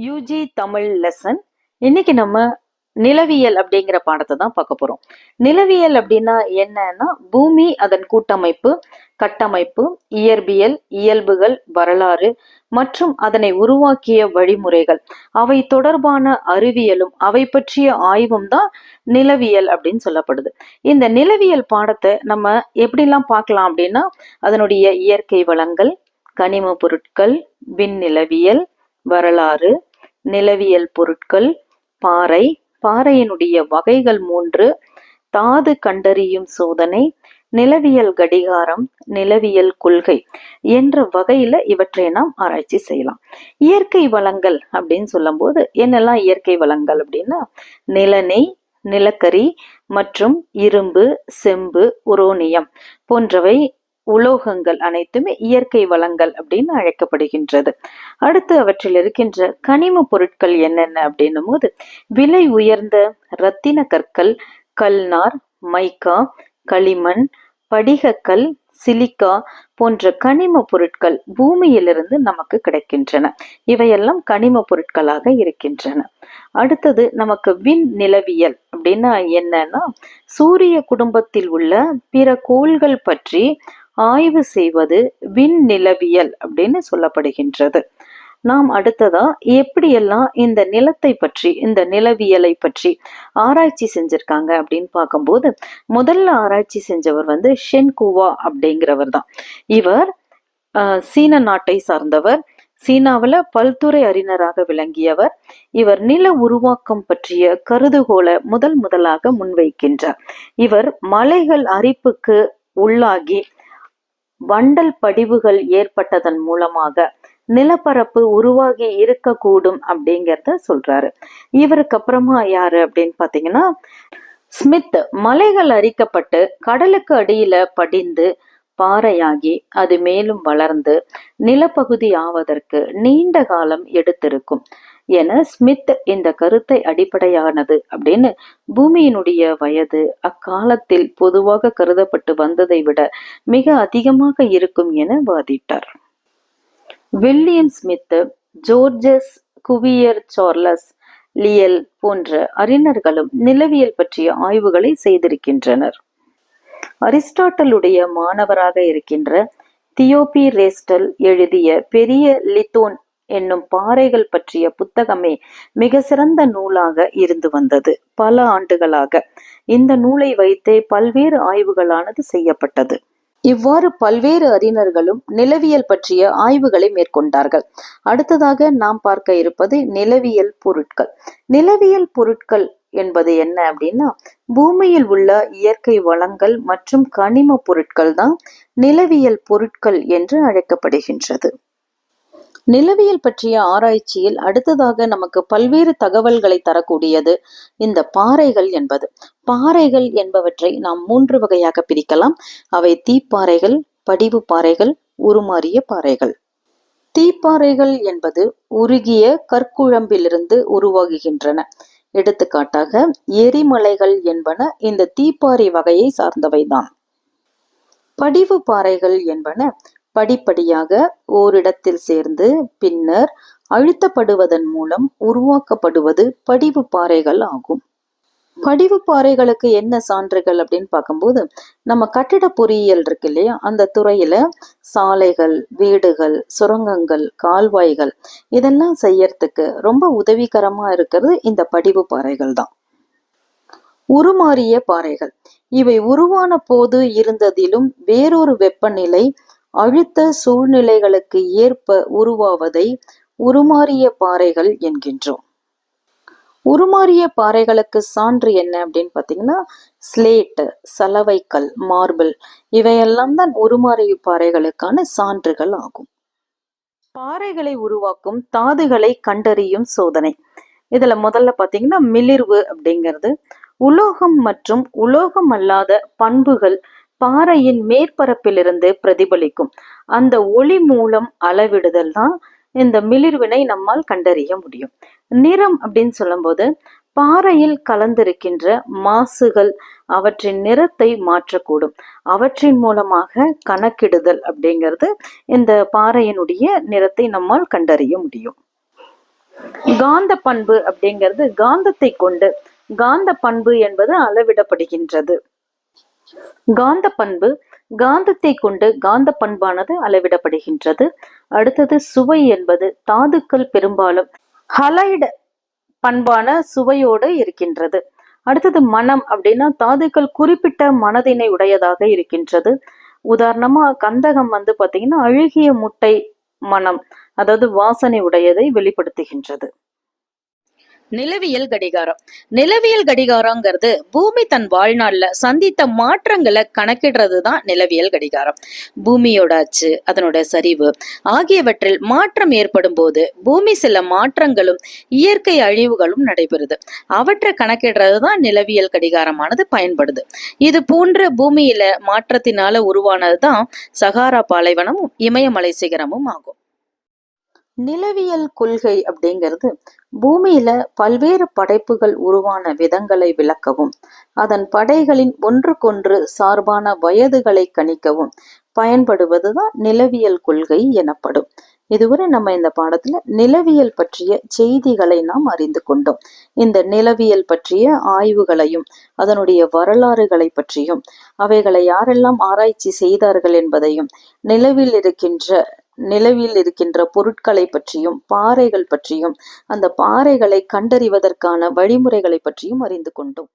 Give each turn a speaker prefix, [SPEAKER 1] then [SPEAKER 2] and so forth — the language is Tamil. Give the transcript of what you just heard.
[SPEAKER 1] யூஜி தமிழ் லெசன் இன்னைக்கு நம்ம நிலவியல் அப்படிங்கிற பாடத்தை தான் பார்க்க போறோம். நிலவியல் அப்படின்னா என்னன்னா பூமி அதன் கூட்டமைப்பு கட்டமைப்பு இயற்பியல் இயல்புகள் வரலாறு மற்றும் அதனை உருவாக்கிய வழிமுறைகள். அவை தொடர்பான அறிவியலும் அவை பற்றிய ஆய்வும் தான் நிலவியல் அப்படின்னு சொல்லப்படுது. இந்த நிலவியல் பாடத்தை நம்ம எப்படிலாம் பார்க்கலாம் அப்படின்னா அதனுடைய இயற்கை வளங்கள் கனிம பொருட்கள் விண்நிலவியல் வரலாறு நிலவியல் பொருட்கள் பாறை பாறையினுடைய வகைகள் மூன்று தாது கண்டறியும் சோதனை நிலவியல் கடிகாரம் நிலவியல் கொள்கை என்ற வகையில இவற்றை நாம் ஆராய்ச்சி செய்யலாம். இயற்கை வளங்கள் அப்படின்னு சொல்லும்போது என்னெல்லாம் இயற்கை வளங்கள் அப்படின்னா நிலநெய் நிலக்கரி மற்றும் இரும்பு செம்பு உரோனியம் போன்றவை உலோகங்கள் அனைத்துமே இயற்கை வளங்கள் அப்படின்னு அழைக்கப்படுகின்றது. அடுத்து அவற்றில் இருக்கின்ற கனிம பொருட்கள் என்னென்ன அப்படின்னும் போது விலை உயர்ந்த இரத்தின கற்கள் கல்நார் மைக்கா களிமண் படிகக்கல் சிலிக்கா போன்ற கனிம பொருட்கள் பூமியிலிருந்து நமக்கு கிடைக்கின்றன. இவையெல்லாம் கனிம பொருட்களாக இருக்கின்றன. அடுத்தது நமக்கு விண் நிலவியல் அப்படின்னா என்னன்னா சூரிய குடும்பத்தில் உள்ள பிற கோள்கள் பற்றி ஆய்வு செய்வது விண்நிலவியல் அப்படின்னு சொல்லப்படுகின்றது. நாம் அடுத்ததா எப்படியெல்லாம் இந்த நிலத்தை பற்றி இந்த நிலவியலை பற்றி ஆராய்ச்சி செஞ்சிருக்காங்க அப்படின்னு பார்க்கும்போது முதல்ல ஆராய்ச்சி செஞ்சவர் வந்து ஷென்குவா அப்படிங்கிறவர் தான் இவர் ஆஹ், சீன நாட்டை சார்ந்தவர் சீனாவில் பல்துறை அறிஞராக விளங்கியவர். இவர் நில உருவாக்கம் பற்றிய கருதுகோளை முதல் முதலாக முன்வைக்கின்றார். இவர் மலைகள் அரிப்புக்கு உள்ளாகி வண்டல் படிவுகள் ஏற்பட்டதன் மூலமாக நிலப்பரப்பு உருவாகி இருக்கக்கூடும் அப்படிங்கிறத சொல்றாரு. இவருக்கு அப்புறமா யாரு அப்படின்னு பாத்தீங்கன்னா ஸ்மித் மலைகள் அரிக்கப்பட்டு கடலுக்கு அடியில படிந்து பாறையாகி அது மேலும் வளர்ந்து நிலப்பகுதி ஆவதற்கு நீண்ட காலம் எடுத்திருக்கும். என ஸ்மித் இந்த கருத்தை அடிப்படையானது அப்படின்னு பூமியினுடைய வயது அக்காலத்தில் பொதுவாக கருதப்பட்டு வந்ததை விட மிக அதிகமாக இருக்கும் என வாதிட்டார். William Smith Georges Cuvier Charles Lyell போன்ற அறிஞர்களும் நிலவியல் பற்றிய ஆய்வுகளை செய்திருக்கின்றனர். அரிஸ்டாட்டலுடைய மாணவராக இருக்கின்ற தியோபி ரேஸ்டல் எழுதிய பெரிய லித்தோன் என்னும் பாறைகள் பற்றிய புத்தகமே மிக சிறந்த நூலாக இருந்து வந்தது பல ஆண்டுகளாக. இந்த நூலை வைத்தே பல்வேறு ஆய்வுகளானது செய்யப்பட்டது. இவ்வாறு பல்வேறு அறிஞர்களும் நிலவியல் பற்றிய ஆய்வுகளை மேற்கொண்டார்கள். அடுத்ததாக நாம் பார்க்க இருப்பது நிலவியல் பொருட்கள். நிலவியல் பொருட்கள் என்பது என்ன அப்படின்னா பூமியில் உள்ள இயற்கை வளங்கள் மற்றும் கனிம பொருட்கள் தான் நிலவியல் பொருட்கள் என்று அழைக்கப்படுகின்றது. நிலவியல் பற்றிய ஆராய்ச்சியில் அடுத்ததாக நமக்கு பல்வேறு தகவல்களை தரக்கூடியது இந்த பாறைகள் என்பது. பாறைகள் என்பவற்றை நாம் மூன்று வகையாக பிரிக்கலாம். அவை தீப்பாறைகள் படிவு பாறைகள் உருமாறிய பாறைகள். தீப்பாறைகள் என்பது உருகிய கற்குழம்பிலிருந்து உருவாகுகின்றன. எடுத்துக்காட்டாக எரிமலைகள் என்பன இந்த தீப்பாறை வகையை சார்ந்தவைதான். படிவு பாறைகள் என்பன படிப்படியாக ஓரிடத்தில் சேர்ந்து பின்னர் அழுத்தப்படுவதன் மூலம் உருவாக்கப்படுவது படிவு பாறைகள் ஆகும். படிவு பாறைகளுக்கு என்ன சான்றுகள் அப்படின்னு பார்க்கும்போது நம்ம கட்டிட பொறியியல் இருக்கு இல்லையா? அந்த துறையில சாலைகள் வீடுகள் சுரங்கங்கள் கால்வாய்கள் இதெல்லாம் செய்யறதுக்கு ரொம்ப உதவிகரமா இருக்கிறது இந்த படிவு பாறைகள் தான். உருமாறிய பாறைகள். இவை உருவான போது இருந்ததிலும் வேறொரு வெப்பநிலை அழுத்த சூழ்நிலைகளுக்கு ஏற்ப உருவாவதை உருமாறிய பாறைகள் என்கின்றோம். உருமாறிய பாறைகளுக்கு சான்று என்ன அப்படின்னு பார்த்தீங்கன்னா ஸ்லேட்டு சலவைக்கல் மார்பிள் இவையெல்லாம் தான் உருமாறிய பாறைகளுக்கான சான்றுகள் ஆகும். பாறைகளை உருவாக்கும் தாதுகளை கண்டறியும் சோதனை. இதுல முதல்ல பாத்தீங்கன்னா மிளிர்வு அப்படிங்கிறது உலோகம் மற்றும் உலோகம் அல்லாத பண்புகள் பாறையின் மேற்பரப்பிலிருந்து பிரதிபலிக்கும். அந்த ஒளி மூலம் அளவிடுதல் தான் இந்த மிளிர்வினை நம்மால் கண்டறிய முடியும். நிறம் அப்படின்னு சொல்லும்போது பாறையில் கலந்திருக்கின்ற மாசுகள் அவற்றின் நிறத்தை மாற்றக்கூடும். அவற்றின் மூலமாக கணக்கிடுதல் அப்படிங்கிறது இந்த பாறையினுடைய நிறத்தை நம்மால் கண்டறிய முடியும். காந்த பண்பு அப்படிங்கிறது காந்தத்தை கொண்டு காந்த பண்பு என்பது அளவிடப்படுகின்றது. காந்த பண்பு காந்தத்தை கொண்டு காந்த பண்பானது அளவிடப்படுகின்றது. அடுத்தது சுவை என்பது தாதுக்கள் பெரும்பாலும் ஹலைடு பண்பான சுவையோடு இருக்கின்றது. அடுத்தது மனம் அப்படின்னா தாதுக்கள் குறிப்பிட்ட மனதினை உடையதாக இருக்கின்றது. உதாரணமா கந்தகம் வந்து பாத்தீங்கன்னா அழுகிய முட்டை மனம் அதாவது வாசனை உடையதை வெளிப்படுத்துகின்றது. நிலவியல் கடிகாரம். நிலவியல் கடிகாரங்கிறது பூமி தன் வாழ்நாள்ல சந்தித்த மாற்றங்களை கணக்கிடுறது தான் நிலவியல் கடிகாரம். பூமியோட அச்சு அதனோட சரிவு ஆகியவற்றில் மாற்றம் ஏற்படும் போது பூமி சில மாற்றங்களும் இயற்கை அழிவுகளும் நடைபெறுது. அவற்றை கணக்கிடுறது தான் நிலவியல் கடிகாரமானது பயன்படுது. இது போன்ற பூமியில மாற்றத்தினால உருவானது தான் சகாரா பாலைவனமும் இமயமலை சிகரமும் ஆகும். நிலவியல் கொள்கை அப்படிங்கிறது பூமியில பல்வேறு படைப்புகள் உருவான விதங்களை விளக்கவும் அதன் படைகளின் ஒன்றுக்கொன்று சார்பான வயதுகளை கணிக்கவும் பயன்படுவதுதான் நிலவியல் கொள்கை எனப்படும். இதுவரை நம்ம இந்த பாடத்துல நிலவியல் பற்றிய செய்திகளை நாம் அறிந்து கொண்டோம். இந்த நிலவியல் பற்றிய ஆய்வுகளையும் அதனுடைய வரலாறுகளை பற்றியும் அவைகளை யாரெல்லாம் ஆராய்ச்சி செய்தார்கள் என்பதையும் நிலவில் இருக்கின்ற நிலவில் இருக்கின்ற பொருட்களை பற்றியும் பாறைகள் பற்றியும் அந்த பாறைகளை கண்டறிவதற்கான வழிமுறைகளை பற்றியும் அறிந்து கொண்டோம்.